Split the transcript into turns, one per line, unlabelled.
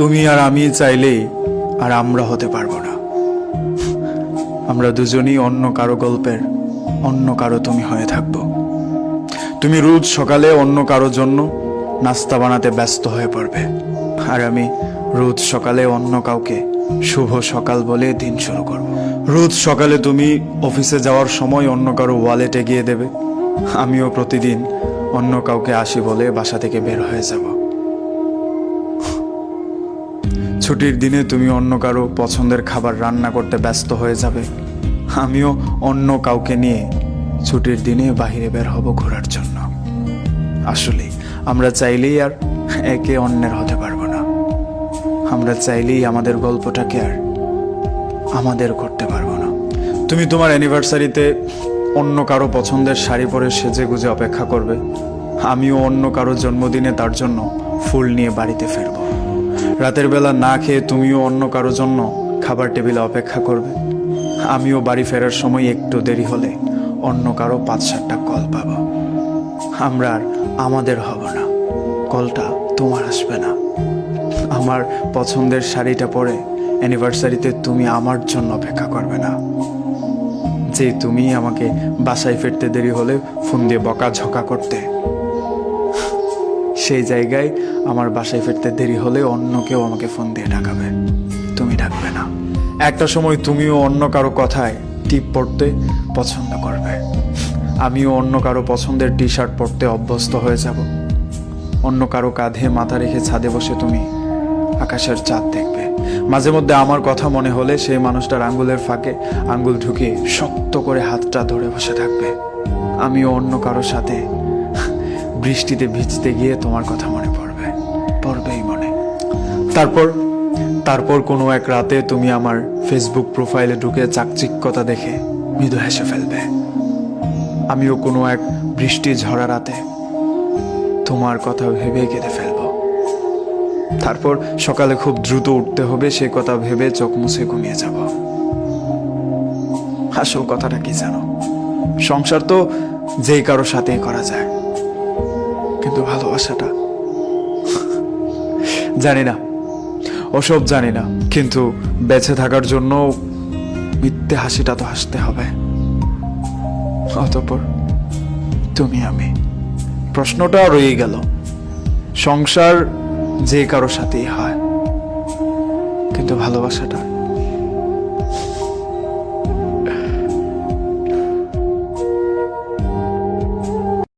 তুমি আর আমি চাইলেই আর আমরা হতে পারব না। আমরা দুজনই অন্য কারও গল্পের, অন্য কারও তুমি হয়ে থাকব। তুমি রোজ সকালে অন্য কারও জন্য নাস্তা বানাতে ব্যস্ত হয়ে পড়বে। আর আমি রোজ সকালে অন্য কাউকে শুভ সকাল বলে দিন শুরু করব। রোজ সকালে তুমি অফিসে যাওয়ার সময় অন্য কারও ওয়ালেট এগিয়ে দেবে। আমিও প্রতিদিন অন্য কাউকে আসি বলে বাসা থেকে বের হয়ে যাব। ছুটির দিনে তুমি অন্য কারও পছন্দের খাবার রান্না করতে ব্যস্ত হয়ে যাবে। আমিও অন্য কাউকে নিয়ে ছুটির দিনে বাইরে বের হব ঘোরার জন্য। আসলে আমরা চাইলেই আর একে অন্যের হতে পারব না। আমরা চাইলেই আমাদের গল্পটাকে আর আমাদের করতে পারব না। তুমি তোমার অ্যানিভার্সারিতে অন্য কারও পছন্দের শাড়ি পরে সেজে গুজে অপেক্ষা করবে। আমিও অন্য কারও জন্মদিনে তার জন্য ফুল নিয়ে বাড়িতে ফিরবো। রাতের বেলা না খেয়ে তুমিও অন্য কারও জন্য খাবার টেবিলে অপেক্ষা করবে। আমিও বাড়ি ফেরার সময় একটু দেরি হলে অন্য কারও পাঁচ সাতটা কল পাবো। আমরা আর আমাদের হব না। কলটা তোমার আসবে না। আমার পছন্দের শাড়িটা পরে অ্যানিভার্সারিতে তুমি আমার জন্য অপেক্ষা করবে না। যে তুমি আমাকে বাসায় ফিরতে দেরি হলে ফোন দিয়ে বকা ঝকা করতে। সেই জায়গায় আমার বাসায় ফিরতে দেরি হলে অন্য কেউ আমাকে ফোন দিয়ে ডাকাবে। তুমি ডাকবে না। একটা সময় তুমিও অন্য কারও কথায় টিপ পড়তে পছন্দ করবে। আমিও অন্য কারও পছন্দের টি শার্ট পরতে অভ্যস্ত হয়ে যাব। অন্য কারও কাঁধে মাথা রেখে ছাদে বসে তুমি আকাশের চাঁদ দেখবে। মাঝে মধ্যে আমার কথা মনে হলে সেই মানুষটার আঙ্গুলের ফাঁকে আঙ্গুল ঢুকিয়ে শক্ত করে হাতটা ধরে বসে থাকবে। আমিও অন্য কারোর সাথে বৃষ্টিতে ভিজতে গিয়ে তোমার কথা মনে পড়বে। পড়বেই মনে। তারপর তারপর কোনো এক রাতে তুমি আমার ফেসবুক প্রোফাইলে ঢুকে চাকচিক্যতা দেখে মৃদু হেসে ফেলবে। আমিও কোনো এক বৃষ্টি ঝরা রাতে তোমার কথা ভেবে কেঁদে ফেলব। তারপর সকালে খুব দ্রুত উঠতে হবে, সে কথা ভেবে চোখ মুছে ঘুমিয়ে যাব। আসল কথাটা কি জানো? সংসার তো যেই কারও সাথেই করা যায়। কিন্তু ভালোবাসাটা। জানি না। ওসব জানি না। কিন্তু বেঁচে থাকার জন্য মিথ্যে হাসিটা তো হাসতে হবে। অতপর তুমি আমি। প্রশ্নটা রয়ে গেল। সংসার যে কারও সাথেই হয়। কিন্তু ভালোবাসাটা